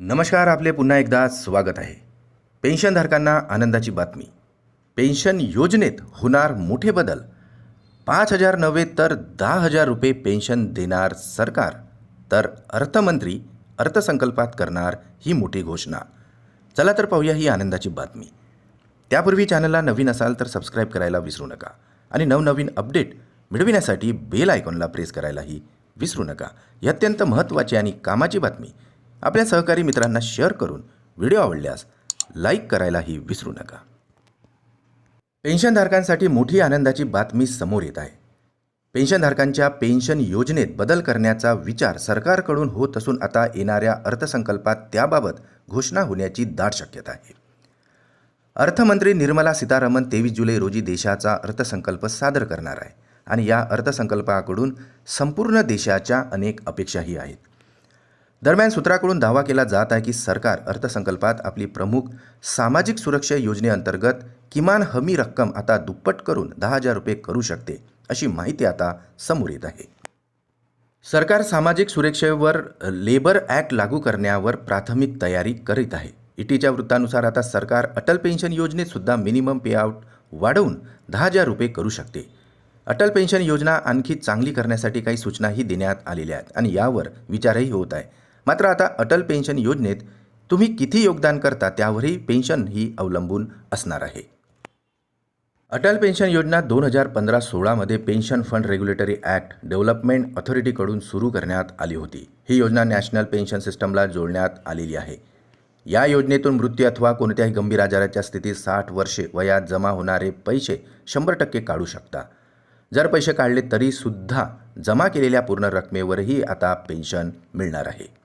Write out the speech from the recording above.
नमस्कार आपले पुन्हा एकदा स्वागत आहे. पेन्शनधारकांना आनंदाची बातमी. पेन्शन योजनेत होणार मोठे बदल. पाच हजार नव्हे तर दहा हजार रुपये पेन्शन देणार सरकार. तर अर्थमंत्री अर्थसंकल्पात करणार ही मोठी घोषणा. चला तर पाहूया ही आनंदाची बातमी. त्यापूर्वी चॅनलला नवीन असाल तर सबस्क्राईब करायला विसरू नका आणि नवनवीन अपडेट मिळविण्यासाठी बेल आयकॉनला प्रेस करायलाही विसरू नका. ही अत्यंत महत्त्वाची आणि कामाची बातमी. आपल्या सहकारी मित्रांना शेअर करून व्हिडिओ आवडल्यास लाईक करायलाही विसरू नका. पेन्शनधारकांसाठी मोठी आनंदाची बातमी समोर येत आहे. पेन्शनधारकांच्या पेन्शन योजनेत बदल करण्याचा विचार सरकारकडून होत असून आता येणाऱ्या अर्थसंकल्पात त्याबाबत घोषणा होण्याची दाट शक्यता आहे. अर्थमंत्री निर्मला सीतारामन तेवीस जुलै रोजी देशाचा अर्थसंकल्प सादर करणार आहे आणि या अर्थसंकल्पाकडून संपूर्ण देशाच्या अनेक अपेक्षाही आहेत. दरम्यान सूत्राकडून दावा केला जात आहे की सरकार अर्थसंकल्पात आपली प्रमुख सामाजिक सुरक्षा योजनेअंतर्गत किमान हमी रक्कम आता दुप्पट करून दहा हजार रुपये करू शकते अशी माहिती आता समोर येत आहे. सरकार सामाजिक सुरक्षेवर लेबर ॲक्ट लागू करण्यावर प्राथमिक तयारी करीत आहे. इटीच्या वृत्तानुसार आता सरकार अटल पेन्शन योजनेत सुद्धा मिनिमम पेआउट वाढवून दहा हजार रुपये करू शकते. अटल पेन्शन योजना आणखी चांगली करण्यासाठी काही सूचनाही देण्यात आलेल्या आहेत आणि यावर विचारही होत आहे. मात्र आता अटल पेन्शन योजनेत तुम्ही किती योगदान करता त्यावरही पेन्शन ही अवलंबून असणार आहे. अटल पेन्शन योजना दोन हजार पंधरा सोळामध्ये pension fund regulatory act development ऑथॉरिटीकडून सुरू करण्यात आली होती. ही योजना नॅशनल पेन्शन सिस्टमला जोडण्यात आलेली आहे. या योजनेतून मृत्यू अथवा कोणत्याही गंभीर आजाराच्या स्थितीत साठ वर्षे वयात जमा होणारे पैसे शंभर टक्के काढू शकता. जर पैसे काढले तरीसुद्धा जमा केलेल्या पूर्ण रकमेवरही आता पेन्शन मिळणार आहे.